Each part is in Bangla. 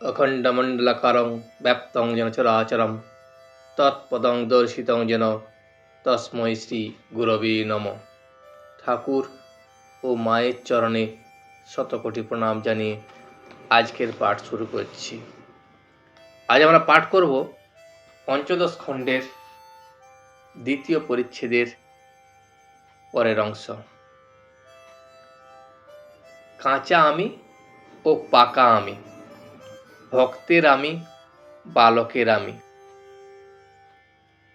অখণ্ডমণ্ডলাকারং ব্যাপ্তং যেন চরাচরম তৎপদং দর্শিতং যেন তস্মৈ শ্রী গুরবে নম ঠাকুর ও মায়ের চরণে শতকোটি প্রণাম জানিয়ে আজকের পাঠ শুরু করছি। আজ আমরা পাঠ করব পঞ্চদশ খণ্ডের দ্বিতীয় পরিচ্ছেদের পরের অংশ। কাঁচা আমি ও পাকা আমি। ভক্তের আমি, বালকের আমি।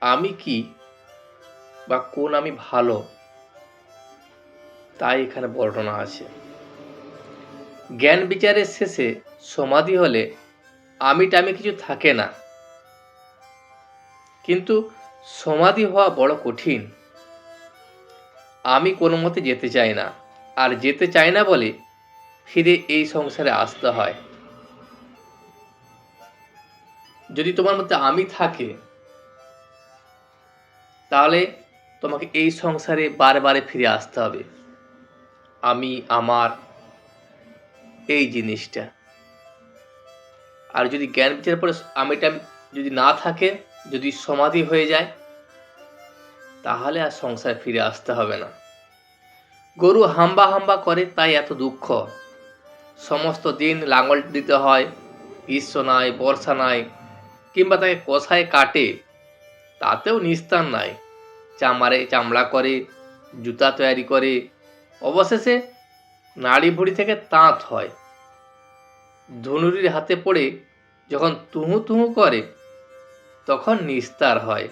আমি কি বা কোন আমি ভালো? তাই এখানে বর্ণনা আছে। জ্ঞান বিচারের শেষে সমাধি হলে আমি আমি কিছু থাকে না। কিন্তু সমাধি হওয়া বড় কঠিন। আমি কোনো মতে যেতে চাই না। আর যেতে চাই না বলে ফিরে এই সংসারে আসতে হয়। যদি তোমার মধ্যে আমি থাকে, তাহলে তোমাকে এই সংসারে বারে ফিরে আসতে হবে। আমি, আমার, এই জিনিসটা। আর যদি জ্ঞান বিচারের পরে আমিটা যদি না থাকে, যদি সমাধি হয়ে যায়, তাহলে আর সংসারে ফিরে আসতে হবে না। গরু হাম্বা হাম্বা করে, তাই এত দুঃখ। সমস্ত দিন লাঙল দিতে হয়, গ্রীষ্ম নাই, বর্ষা নাই কিংবা তাকে কষায় কাটে, তাতেও নিস্তার নাই। চামারে চামড়া করে, জুতা তৈরি করে, অবশেষে নাড়ি ভুড়ি থেকে তাঁত হয়। ধনুরির হাতে পড়ে যখন তুহু তুহু করে, তখন নিস্তার হয়।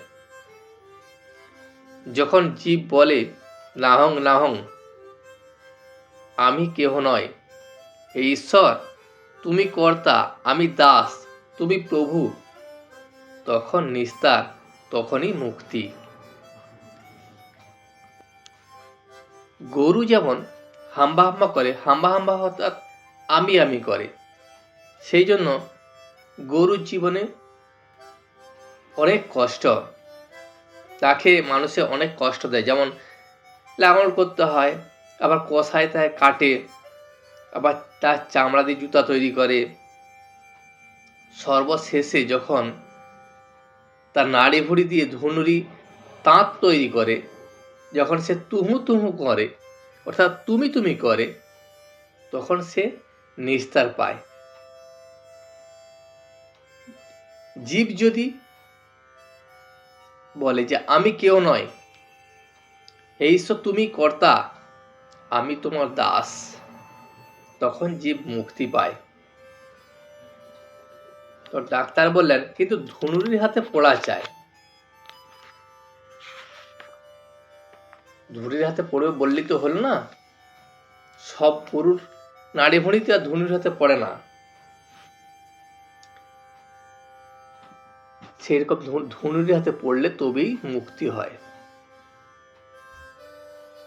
যখন জীব বলে, নাহং নাহং, আমি কেহ নয়। হে ঈশ্বর, তুমি কর্তা, আমি দাস, তুমি প্রভু তখন নিস্তার, তখনই মুক্তি। গরু যেমন হাম্বা হাম্বা করে, হাম্বা হাম্বা অর্থাৎ আমি আমি করে। সেই জন্য গরুর জীবনে অনেক কষ্ট। তাকে মানুষে অনেক কষ্ট দেয়। যেমন লাঙল করতে হয়, আবার কষায় তাই কাটে, আবার তার চামড়া দিয়ে জুতা তৈরি করে। সর্বশেষে যখন তার নাড়ি ভুড়ি দিয়ে ধনুরি তাঁত তৈরি করে, যখন সে তুহু তুহু করে, অর্থাৎ তুমি তুমি করে, তখন সে নিস্তার পায়। জীব যদি বলে যে, আমি কেউ নয় হে ঈশ্বর তুমি কর্তা, আমি তোমার দাস, তখন জীব মুক্তি পায়। তো ডাক্তার বললেন, কিন্তু ধনুরির হাতে পড়া চায় ধনুরির হাতে পড়বে বললি তো হলো না। সব পুরুষ নাড়ি ভুঁড়িতে আর ধনুরির হাতে পড়ে না। সেরকম ধনুরির হাতে পড়লে তবেই মুক্তি হয়।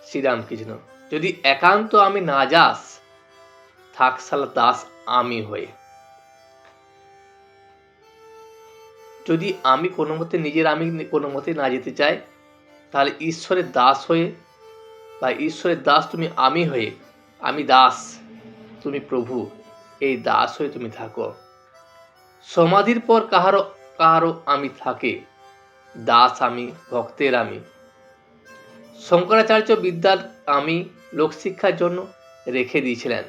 শ্রীরামকৃষ্ণ, যদি একান্ত আমি না যাস, থাক সালা দাস আমি হয়ে। যদি আমি কোনো মতে নিজের আমি কোনো মতে না যেতে চাই, তাহলে ঈশ্বরের দাস হয়ে বা ঈশ্বরের দাস তুমি আমি হয়ে, আমি দাস, তুমি প্রভু, এই দাস হয়ে তুমি থাকো। সমাধির পর কাহারও কাহারও আমি থাকে, দাস আমি, ভক্তের আমি। শঙ্করাচার্য বিদ্যার আমি লোকশিক্ষার জন্য রেখে দিয়েছিলেন।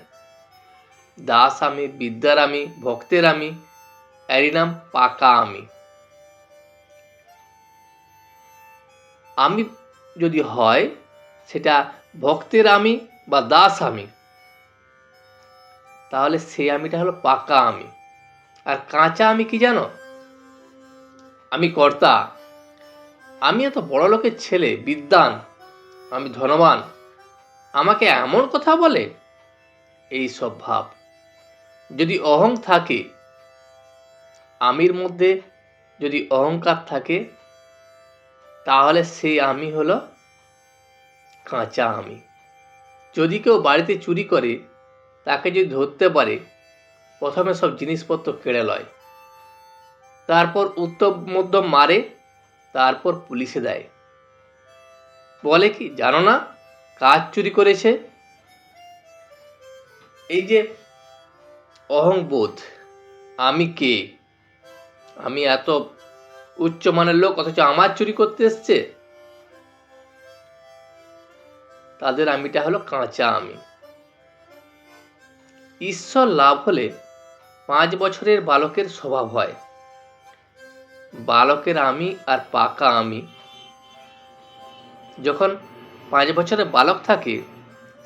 দাস আমি, বিদ্যার আমি, ভক্তের আমি, এরই নাম পাকা আমি। আমি যদি হয়, সেটা ভক্তের আমি বা দাস আমি। তাহলে সেই আমিটা হলো পাকা আমি। আর কাঁচা আমি কি জানো? আমি কর্তা। আমি এত বড় লোকের ছেলে বিদ্যান আমি ধনবান। আমাকে এমন কথা বলে? এই সব ভাব। যদি অহং থাকে, আমির মধ্যে যদি অহংকার থাকে তাহলে সেই আমি হলো কাঁচা আমি। যদি কেউ বাড়িতে চুরি করে, তাকে যদি ধরতে পারে, প্রথমে সব জিনিসপত্র কেড়ে লয়। তারপর উত্তম মধ্যম মারে, তারপর পুলিশে দেয়। বলে কি, জানো না, কাজ চুরি করেছে? এই যে অহংবোধ, আমি কে? আমি এত উচ্চ মানের লোক, অথচ আমার চুরি করতে এসছে। তাদের আমিটা হলো কাঁচা আমি ঈশ্বর লাভ হলে পাঁচ বছরের বালকের স্বভাব হয়। বালকের আমি আর পাকা আমি। যখন পাঁচ বছরের বালক থাকে,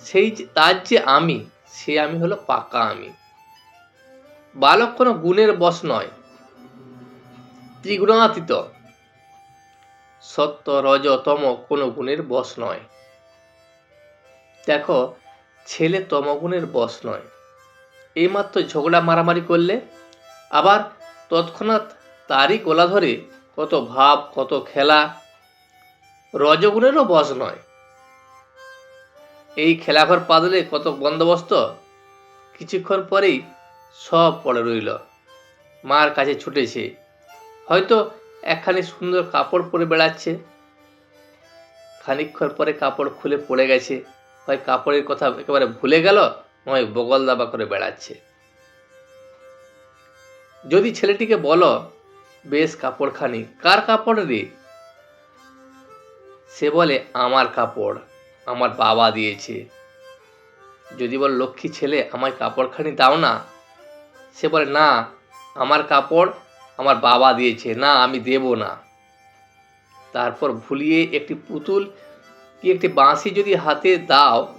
সেই তার যে আমি, সে আমি হলো পাকা আমি। বালক কোনো গুণের বশ নয়। ত্রিগুণাতীত। সত্য, রজ, তম কোনো গুণের বশ নয়। দেখো, ছেলে তমগুণের বশ নয়। এইমাত্র ঝগড়া মারামারি করলে, আবার তৎক্ষণাৎ তারই গোলা ধরে কত ভাব, কত খেলা রজগুণেরও বশ নয়। এই খেলাঘর পাদলে কত বন্দোবস্ত, কিছুক্ষণ পরেই সব পড়ে রইল। মার কাছে ছুটেছে। হয়তো একখানি সুন্দর কাপড় পরে বেড়াচ্ছে। খানিকক্ষণ পরে কাপড় খুলে পড়ে গেছে। হয় কাপড়ের কথা একেবারে ভুলে গেল নয় বগল দাবা করে বেড়াচ্ছে। যদি ছেলেটিকে বলো, বেশ কাপড়খানি, কার কাপড় রে? সে বলে, আমার কাপড়, আমার বাবা দিয়েছে। যদি বল, লক্ষ্মী ছেলে, আমায় কাপড়খানি দাও না? সে বলে, না, আমার কাপড় আমার বাবা দিয়েছে, না, আমি দেব না। তারপর ভুলিয়ে একটি পুতুল কি একটি বাঁশি যদি হাতে দাও,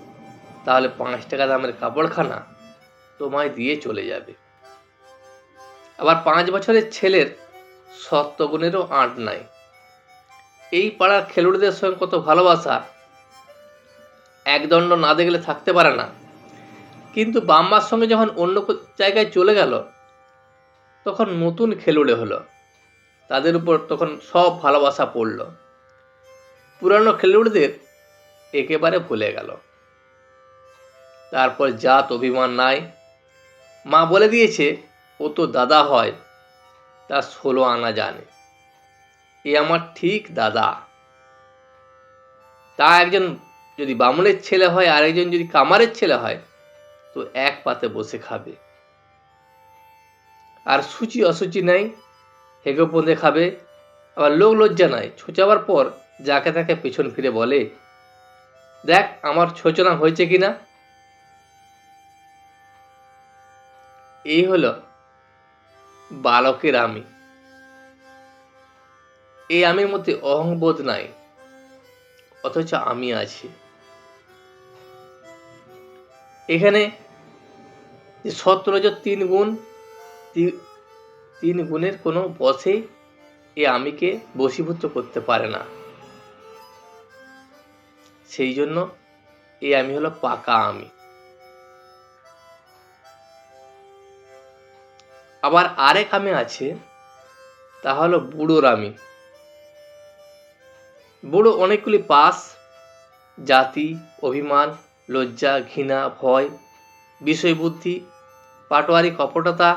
তাহলে পাঁচ টাকা দামের কাপড়খানা তোমায় দিয়ে চলে যাবে। আবার পাঁচ বছরের ছেলের সত্যগুণেরও আঁট নাই। এই পাড়ার খেলুড়দের সঙ্গে কত ভালোবাসা। একদণ্ড না দেখলে থাকতে পারে না। কিন্তু বাম্মার সঙ্গে যখন অন্য জায়গায় চলে গেল তখন নতুন খেলুড়ে হলো। তাদের উপর তখন সব ভালোবাসা পড়ল। পুরানো খেলুড়দের একেবারে ভুলে গেল। তারপর জাত অভিমান নাই। মা বলে দিয়েছে, ও তো দাদা হয়, তা ষোলো আনা জানে। এ আমার ঠিক দাদা। তা একজন যদি বামুনের ছেলে হয় আর একজন যদি কামারের ছেলে হয়, তো এক পাতে বসে খাবে। আর সূচি অসুচি নাই, হেগে পন্দে খাবে। আবার লোক লজ্জা নাই, ছোচাবার পর যাকে তাকে পেছন ফিরে বলে, দেখ, আমার ছোচনা হয়েছে কিনা এই হলো বালকের আমি। এই আমির মধ্যে অহংবোধ নাই, অথচ আমি আছি। এখানে যে তিন গুণ তিন গুণের কোনো বসে এ আমিকে বশীভূত করতে পারে না। সেই জন্য এই আমি হলো পাকা আমি। আবার আরেক আমি আছে, তা হলো বুড়োর আমি। বুড়ো অনেকগুলি পাস, জাতি, অভিমান, লজ্জা, ঘৃণা, ভয় বিষয় বুদ্ধি পাটোয়ারি, কপটতা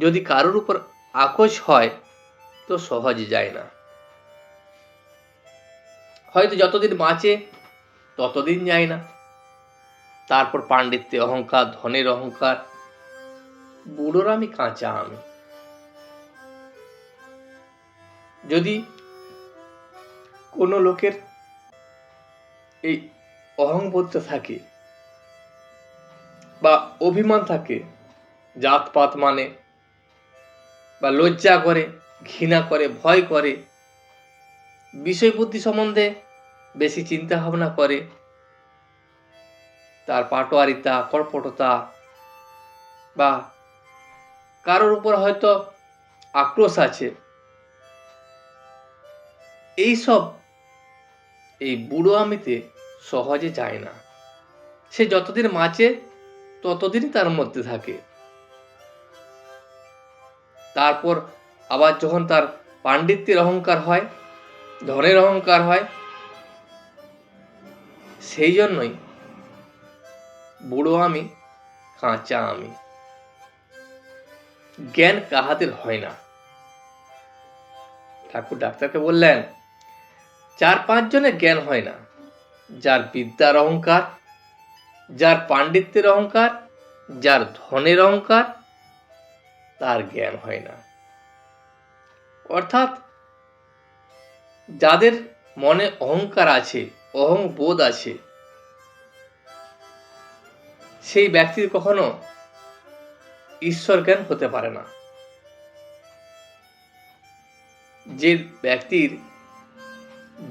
যদি কারোর উপর আকোশ হয়, তো সহজে যায় না। হয়তো যতদিন বাঁচে, ততদিন যায় না। তারপর পাণ্ডিত্যে অহংকার, ধনের অহংকার, বুড়োর আমি কাঁচা আমি। যদি কোনো লোকের এই অহংবোধটা থাকে বা অভিমান থাকে, জাতপাত মানে বা লজ্জা করে, ঘৃণা করে, ভয় করে বিষয় বুদ্ধি সম্বন্ধে বেশি চিন্তা ভাবনা করে, তার পাটোয়ারিতা, কর্পটতা বা কারোর উপর হয়তো আক্রোশ আছে। এইসব এই বুড়ো আমিতে সহজে যায় না। সে যতদিন মাচে ততদিনই তার মধ্যে থাকে। তারপর আবার যখন তার পাণ্ডিত্যের অহংকার হয়, ধনের অহংকার হয়, সেই জন্যই বুড়ো আমি, কাঁচা আমি। জ্ঞান কাহাদের হয় না। ঠাকুর ডাক্তারকে বললেন, চার পাঁচ জনের জ্ঞান হয় না। যার বিদ্যার অহংকার, যার পাণ্ডিত্যের অহংকার, যার ধনের অহংকার তার জ্ঞান হয় না। অর্থাৎ যাদের মনে অহংকার আছে, অহংবোধ আছে, সেই ব্যক্তির কখনো ঈশ্বর জ্ঞান হতে পারে না। যে ব্যক্তির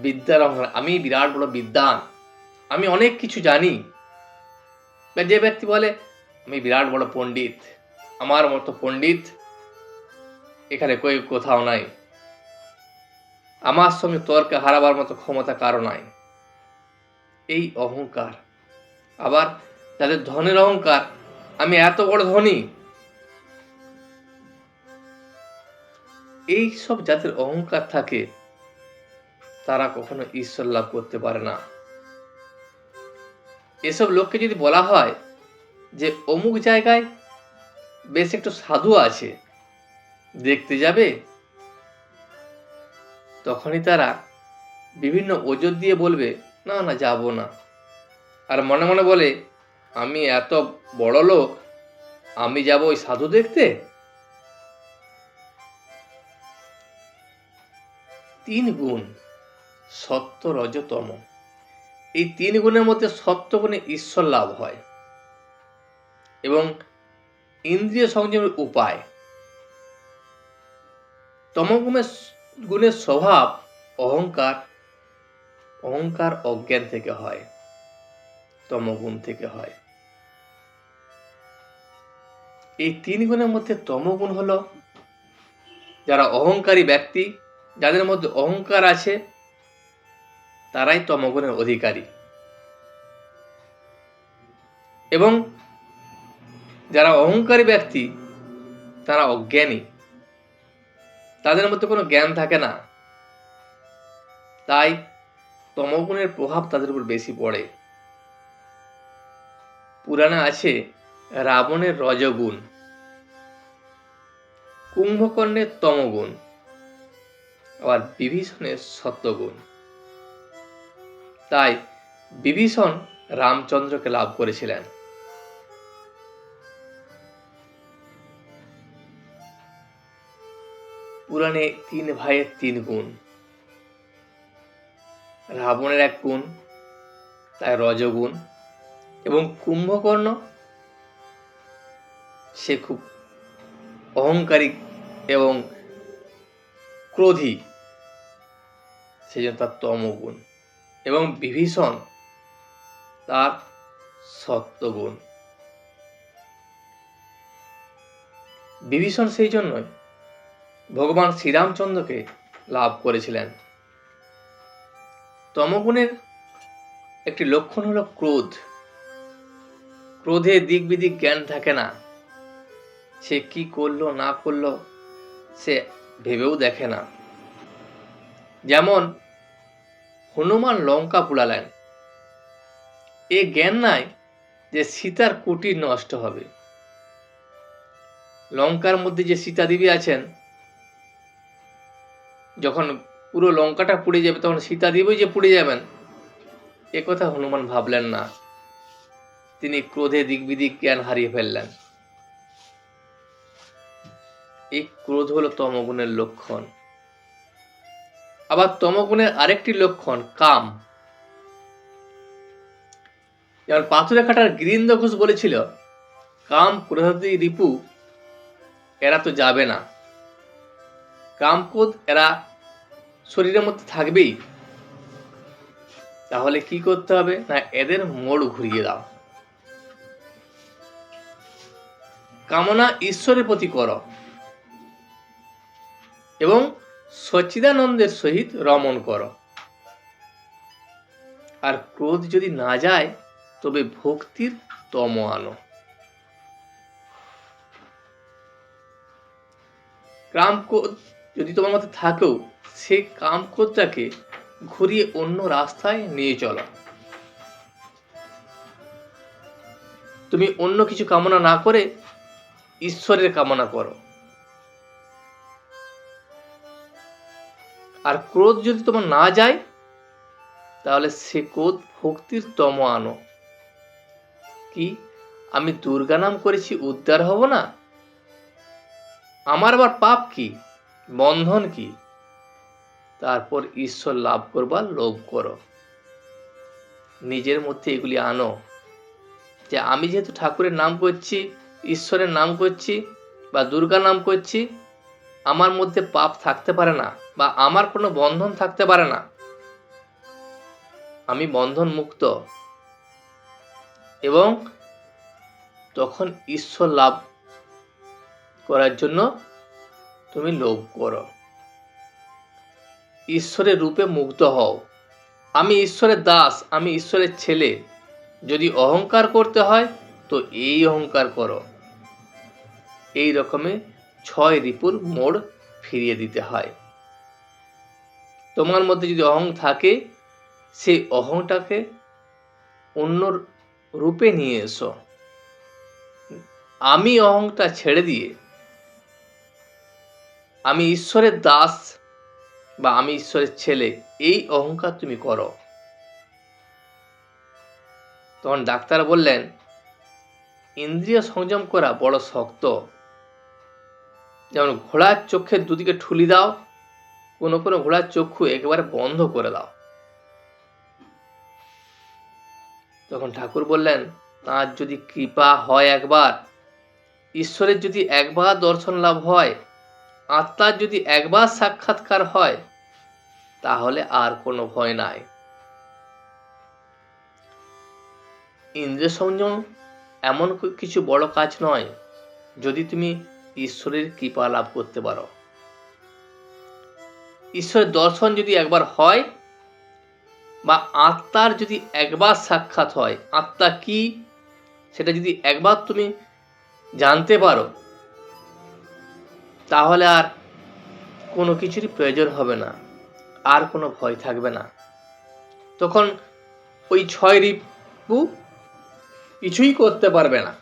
বিদ্যার অহংকার আমি বিরাট বড় বিদ্যান আমি অনেক কিছু জানি, বা যে ব্যক্তি বলে, আমি বিরাট বড় পণ্ডিত আমার মতো পণ্ডিত এখানে কই কোথাও নাই। আমার সঙ্গে তর্কে হারাবার মতো ক্ষমতা কারও নাই। এই অহংকার। আবার তাদের ধনের অহংকার, আমি এত বড় ধনী। এই সব যাদের অহংকার থাকে, তারা কখনো ঈশ্বর লাভ করতে পারে না। এসব লোককে যদি বলা হয় যে অমুক জায়গায় বেশ একটু সাধু আছে। দেখতে যাবে? তখনই তারা বিভিন্ন ওজোর দিয়ে বলবে, না না, যাব না। আর মনে মনে বলে, আমি এত বড় লোক, আমি যাব ওই সাধু দেখতে? তিন গুণ সত্য রজতম। এই তিন গুণের মধ্যে সত্য গুণে ঈশ্বর লাভ হয়। এবং ইন্দ্রিয় উপায়। তমগুণের গুণের স্বভাব অহংকার অহংকার অজ্ঞান থেকে হয়, তমগুণ থেকে হয়। এই তিন গুণের মধ্যে তমগুণ হলো যারা অহংকারী ব্যক্তি, যাদের মধ্যে অহংকার আছে, তারাই তমগুণের অধিকারী। এবং যারা অহংকারী ব্যক্তি, তারা অজ্ঞানী। তাদের মধ্যে কোনো জ্ঞান থাকে না। তাই তমগুণের প্রভাব তাদের উপর বেশি পড়ে। পুরাণে আছে, রাবণের রজগুণ। কুম্ভকর্ণের তমগুণ। আবার বিভীষণের সত্যগুণ। তাই বিভীষণ রামচন্দ্রকে লাভ করেছিলেন। পুরাণে তিন ভাইয়ের তিন গুণ। রাবণের এক গুণ তাই রজগুণ এবং কুম্ভকর্ণ। সে খুব অহংকারী এবং ক্রোধী। সেই জন্য তার তমগুণ এবং বিভীষণ তার সত্যগুণ বিভীষণ সেই জন্যই ভগবান শ্রীরামচন্দ্রকে লাভ করেছিলেন। তমগুণের একটি লক্ষণ হলো ক্রোধ। ক্রোধে দিক বিদিক জ্ঞান থাকে না। সে কি করল, না করল, সে ভেবেও দেখে না। যেমন হনুমান লঙ্কা পুড়ালেন। এ জ্ঞান নাই যে সীতার কুটির নষ্ট হবে। লঙ্কার মধ্যে যে সীতা দেবী আছেন যখন পুরো লঙ্কাটা পুড়ে যাবে, তখন সীতা দেবী যে পুড়ে যাবেন, এ কথা হনুমান ভাবলেন না। তিনি ক্রোধে দিক বিদিক জ্ঞান হারিয়ে ফেললেন। এই ক্রোধ হলো তমগুণের লক্ষণ। আবার তমগুণের আরেকটি লক্ষণ, কাম। যেমন পাথরে খাটার গিরিন্দ্র ঘোষ বলেছিল, কাম ক্রোধাদি রিপু, এরা তো যাবে না। কাম ক্রোধ এরা শরীরের মধ্যে থাকবেই। তাহলে কি করতে হবে? না, এদের মোড় ঘুরিয়ে দাও। কামনা ঈশ্বরের প্রতি করো। এবং সচ্চিদানন্দের সহিত রমণ করো। আর ক্রোধ যদি না যায়, তবে ভক্তির তম আনো কাম ক্রোধ যদি তোমার মধ্যে থাকেও সে কাম ক্রোধটাকে ঘুরিয়ে অন্য রাস্তায় নিয়ে চলো। তুমি অন্য কিছু কামনা না করে ঈশ্বরের কামনা করো। আর ক্রোধ যদি তোমার না যায়, তাহলে সে ক্রোধ ভক্তির তম আনো। কি, আমি দুর্গা নাম করেছি, উদ্ধার হব না? আমার আবার পাপ কি? বন্ধন কি? তারপর ঈশ্বর লাভ করবার লোভ করো। নিজের মধ্যে এগুলি আনো। যে আমি যেহেতু ঠাকুরের নাম করছি, ঈশ্বরের নাম করছি বা দুর্গা নাম করছি, আমার মধ্যে পাপ থাকতে পারে না বা আমার কোনো বন্ধন থাকতে পারে না। আমি বন্ধন মুক্ত। এবং তখন ঈশ্বর লাভ করার জন্য তুমি লোভ করো। ঈশ্বরের রূপে মুগ্ধ হও। আমি ঈশ্বরের দাস, আমি ঈশ্বরের ছেলে। যদি অহংকার করতে হয়, তো এই অহংকার করো। এই রকমে ছয় রিপুর মোড় ফিরিয়ে দিতে হয়। তোমার মধ্যে যদি অহং থাকে, সেই অহংটাকে অন্য রূপে নিয়ে এসো। আমি অহংটা ছেড়ে দিয়ে আমি ঈশ্বরের দাস বা আমি ঈশ্বরের ছেলে, এই অহংকার তুমি করো। তখন ডাক্তার বললেন, ইন্দ্রিয় সংযম করা বড় শক্ত। যেমন ঘোড়ার চোখের দুদিকে ঠুলি দাও, কোনো কোনো ঘোড়ার চক্ষু একেবারে বন্ধ করে দাও। তখন ঠাকুর বললেন, তার যদি কৃপা হয় একবার, ঈশ্বরের যদি একবার দর্শন লাভ হয় আত্মার যদি একবার সাক্ষাৎকার হয়, তাহলে আর কোনো ভয় নাই। ইন্দ্রিয় সংযম এমন কিছু বড় কাজ নয়, যদি তুমি ঈশ্বরের কৃপা লাভ করতে পারো। ঈশ্বরের দর্শন যদি একবার হয় বা আত্মার যদি একবার সাক্ষাৎ হয়, আত্মা কি? সেটা যদি একবার তুমি জানতে পারো তাহলে আর কোনো কিছুরই প্রয়োজন হবে না, আর কোনো ভয় থাকবে না। তখন ওই ছয় রিপু কিছুই করতে পারবে না।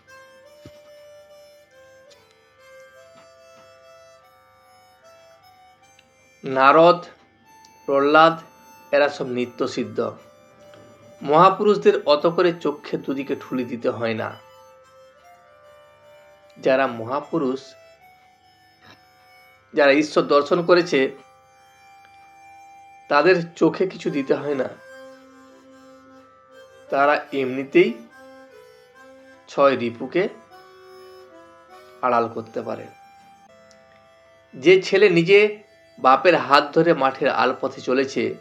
নারদ, প্রহ্লাদ, এরা সব নিত্য সিদ্ধ মহাপুরুষদের অত করে চক্ষে দুদিকে ঠুলি দিতে হয় না। যারা মহাপুরুষ যারা ঈশ্বর দর্শন করেছে, তাদের চোখে কিছু দিতে হয় না। তারা এমনিতেই ছয় রিপুকে আড়াল করতে পারে। যে ছেলে নিজে বাপের হাত ধরে মাঠের আলপথে চলেছে,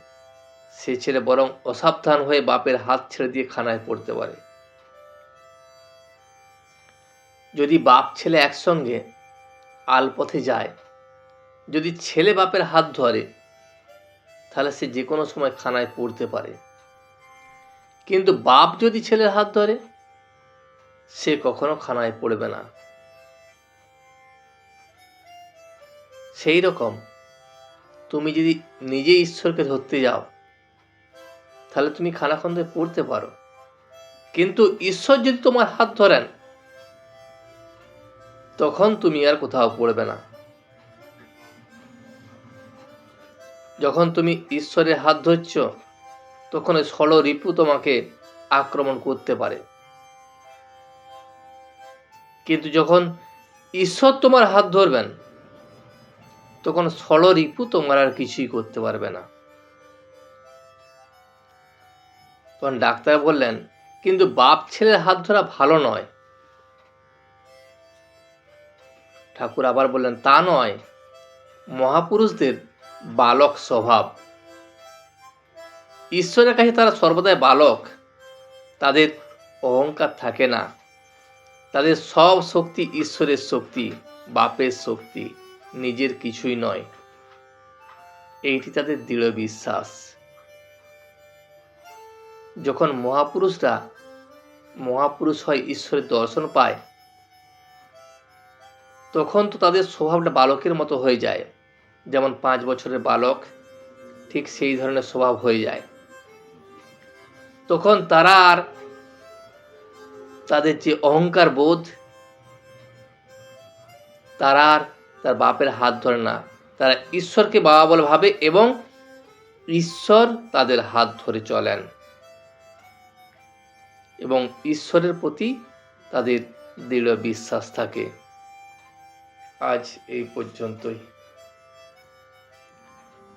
সে ছেলে বরং অসাবধান হয়ে বাপের হাত ছেড়ে দিয়ে খানায় পড়তে পারে। যদি বাপ ছেলে একসঙ্গে আলপথে যায় যদি ছেলে বাপের হাত ধরে, তাহলে সে যে কোনো সময় খানায় পড়তে পারে। কিন্তু বাপ যদি ছেলের হাত ধরে, সে কখনো খানায় পড়বে না। সেই রকম তুমি যদি নিজে ঈশ্বরকে ধরতে যাও, তাহলে তুমি খানাখন্দে পড়তে পারো। কিন্তু ঈশ্বর যদি তোমার হাত ধরেন, তখন তুমি আর কোথাও পড়বে না। যখন তুমি ঈশ্বরের হাত ধরছ, তখন ওই ষড় রিপু তোমাকে আক্রমণ করতে পারে। কিন্তু যখন ঈশ্বর তোমার হাত ধরবেন, তখন ষড় রিপু তোমার আর কিছুই করতে পারবে না। তখন ডাক্তার বললেন, কিন্তু বাপ ছেলের হাত ধরা ভালো নয়। ঠাকুর আবার বললেন, তা নয়। মহাপুরুষদের বালক স্বভাব। ঈশ্বরের কাছে তারা সর্বদাই বালক। তাদের অহংকার থাকে না। তাদের সব শক্তি ঈশ্বরের শক্তি, বাপের শক্তি, নিজের কিছুই নয়। এইটি তাদের দৃঢ় বিশ্বাস। যখন মহাপুরুষরা, মহাপুরুষ হয় ঈশ্বরের দর্শন পায়, তখন তো তাদের স্বভাবটা বালকের মতো হয়ে যায়। যেমন পাঁচ বছরের বালক, ঠিক সেই ধরনের স্বভাব হয়ে যায়। তখন তারা আর তাদের যে অহংকার বোধ, তারা আর তার বাপের হাত ধরে না। তারা ঈশ্বরকে বাবা বলে ভাবে এবং ঈশ্বর তাদের হাত ধরে চলেন এবং ঈশ্বরের প্রতি তাদের দৃঢ় বিশ্বাস থাকে। আজ এই পর্যন্তই।